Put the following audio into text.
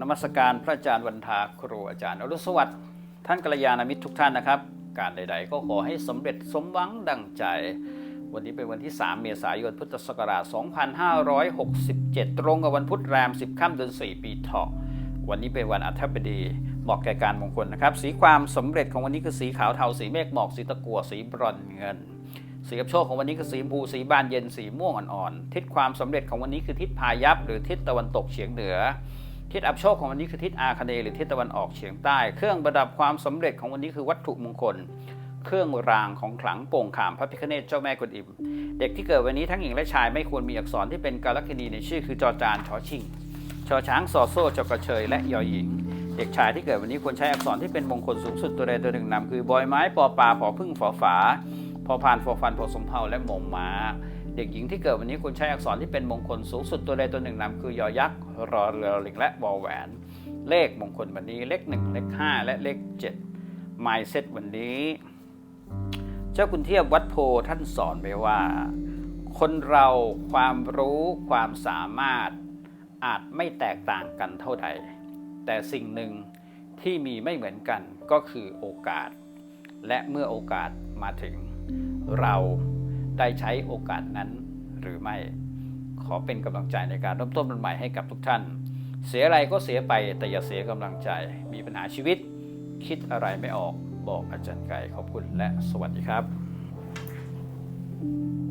นมัสการพระอาจารย์วันทาครูอาจารย์อรุสวัสดิ์ท่านกัลยาณมิตรทุกท่านนะครับ การใด ๆ ก็ขอให้สำเร็จสมหวังดังใจ วันนี้เป็นวันที่ 3 เมษายนพุทธศักราช 2567 ตรงกับวันพุธแรม 10 ค่ำเดือน 4 ปีเถาะวันนี้เป็นวันอาทิบดีเหมาะแก่การมงคลนะครับ สีความสำเร็จของวันนี้คือสีขาวเทาสีเมฆหมอกสีตะกั่วสีบรอนเงินสีกับโชคของวันนี้คือสีชมพูสีบานเย็นสีม่วงอ่อนๆทิศความสำเร็จของวันนี้คือทิศพายัพหรือทิศตะวันตกเฉียงเหนือ ทิศอับโชคของวันนี้คือทิศอาคเนหรือทิศตะวันออกเฉียงใต้ เครื่องประดับความสำเร็จของวันนี้คือวัตถุมงคล เครื่องรางของขลังโป่งขามพระพิฆเนศเจ้าแม่กวนอิม เด็กที่เกิดวันนี้ทั้งหญิงและชายไม่ควรมีอักษรที่เป็นกาลคณีในชื่อคือจอจานชอชิงชอช้างซอโซ่จกระเชยและยอหญิง เด็กชายที่เกิดวันนี้ควรใช้อักษรที่เป็นมงคลสูงสุดตัวใดตัวหนึ่งนำคือบอยไม้ปอปลาผอพึ่งฝอฝาพอพานฟอฟันพอสมเภาและมงม้า เด็กหญิงที่เกิดวันนี้ควรใช้อักษรที่เป็นมงคลสูงสุดตัวใดตัวหนึ่งนำคือยอยักษ์รอเรือลิงและวอแหวน เลขมงคลวันนี้เลขหนึ่งเลขห้าและเลขเจ็ดไมเซ็ตวันนี้ เจ้าคุณเทียบวัดโพท่านสอนไว้ว่า คนเราความรู้ความสามารถอาจไม่แตกต่างกันเท่าใด แต่สิ่งหนึ่งที่มีไม่เหมือนกันก็คือโอกาส และเมื่อโอกาสมาถึง เรา ได้ใช้โอกาสนั้นหรือไม่ ขอเป็นกำลังใจในการเริ่มต้นใหม่ให้กับทุกท่าน เสียอะไรก็เสียไปแต่อย่าเสียกำลังใจ มีปัญหาชีวิต คิดอะไรไม่ออกบอกอาจารย์ไก่ขอบคุณและสวัสดีครับ thank you